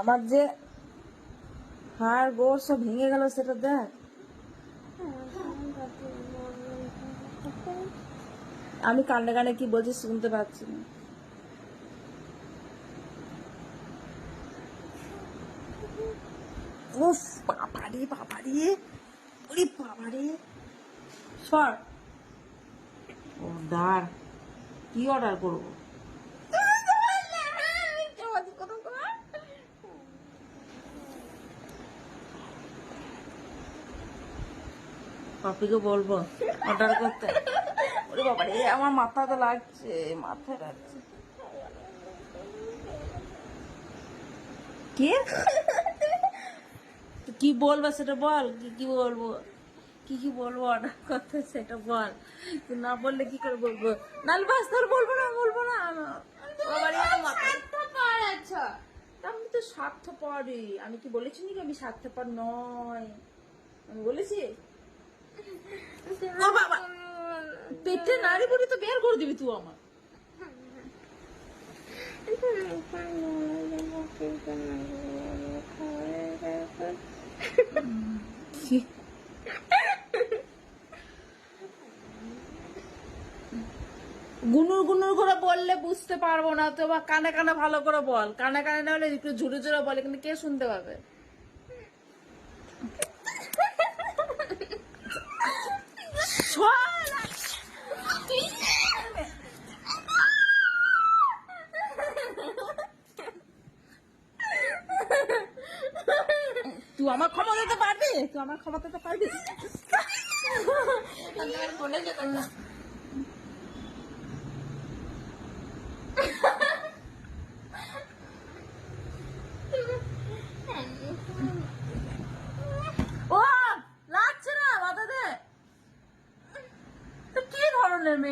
আমার যে হাড় গোড় সব ভেঙে গেল, সেটা দেখ। আমি কান্নে কানে কি বলছি শুনতে পাচ্ছি না। উফ, বাবারে বাবারে, ওরে বাবারে। সর। অর্ডার কি অর্ডার করব? পাপিকে বলব অর্ডার করতে। ওরে বাবা রে, আমার মাথা তো লাগছে, মাথায় লাগছে। কি? কি বলব সেটা বল, কি কি বলব? কি কি বলব অর্ডার করতে সেটা বল। না বললে কি করে বলব? নাল বাস তোর বলব না বলব না। আমার মাথা- আমি তো স্বার্থপরই। আমি কি বলেছি নাকি আমি স্বার্থপর নয়? আমি বলেছি? পেটে নাড়ি তো বের করে দিবি তুই আমার। গুনুর গুনুর করে বললে বুঝতে পারব না, তো বা কানে কানে ভালো করে বল। কানে কানে না হলে একটু ঝুড়ে ঝুড়ে বলে, কিন্তু কে শুনতে পাবে শোন! তুই আমার ক্ষমা দিতে পারবি? তুই আমার ক্ষমা দিতে পারবি? বলে যেতাম না ও লাগছে না মাথা দে তো কি ধরনের মেয়ে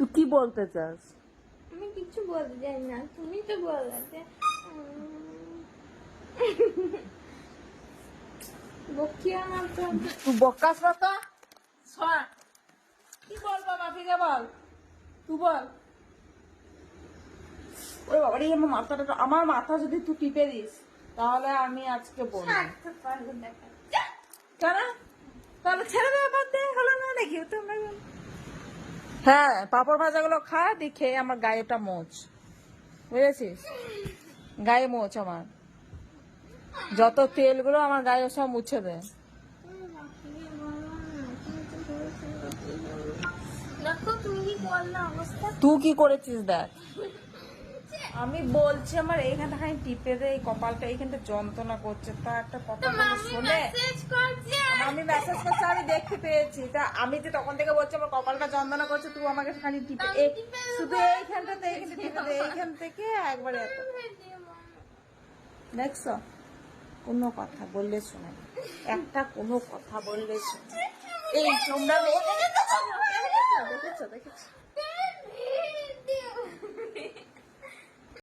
তুই কি বলতে চাস? আমি কিছু বলতে চাই না তুমি তো বলাতে বকিয়া না তো তুই বকাস না তো? শোন কি বলব বাপিকে বল। তুই বল। ওরে বাবা রে আমার মাথাটা তো- আমার মাথা যদি তুই টিপে দিস তাহলে আমি আজকে বলব। কেন? তাহলে ছেড়ে দেওয়া বাদ দে হলো না নাকি? তোমরা হ্যাঁ পাপড় ভাজাগুলো খা দেখে আমার গায়েটা মোচ। বুঝেছিস? গায়ে মোচ আমার। যত তেলগুলো আমার গায়ে সব মুছে দে। তুই কি করেছিস দেখ? আমি বলছি আমার এইখানটা খানি টিপে দে এই কপালটা এইখানটা যন্ত্রণা করছে। তা একটা কথা শুনে। আমি মেসেজ করছি আমি দেখতে পেয়েছি। তা আমি যে তখন থেকে বলছি আমার কপালটা যন্ত্রণা করছে তুই আমাকে খালি টিপে। শুধু এইখানটাতে এইখানটা টিপে দে। এইখান থেকে একবারে এত। দেখছ? কোনো কথা বললে শোনে একটা কোনো কথা বললে শোনে এই তোমরা মেয়েদেরকে তো সব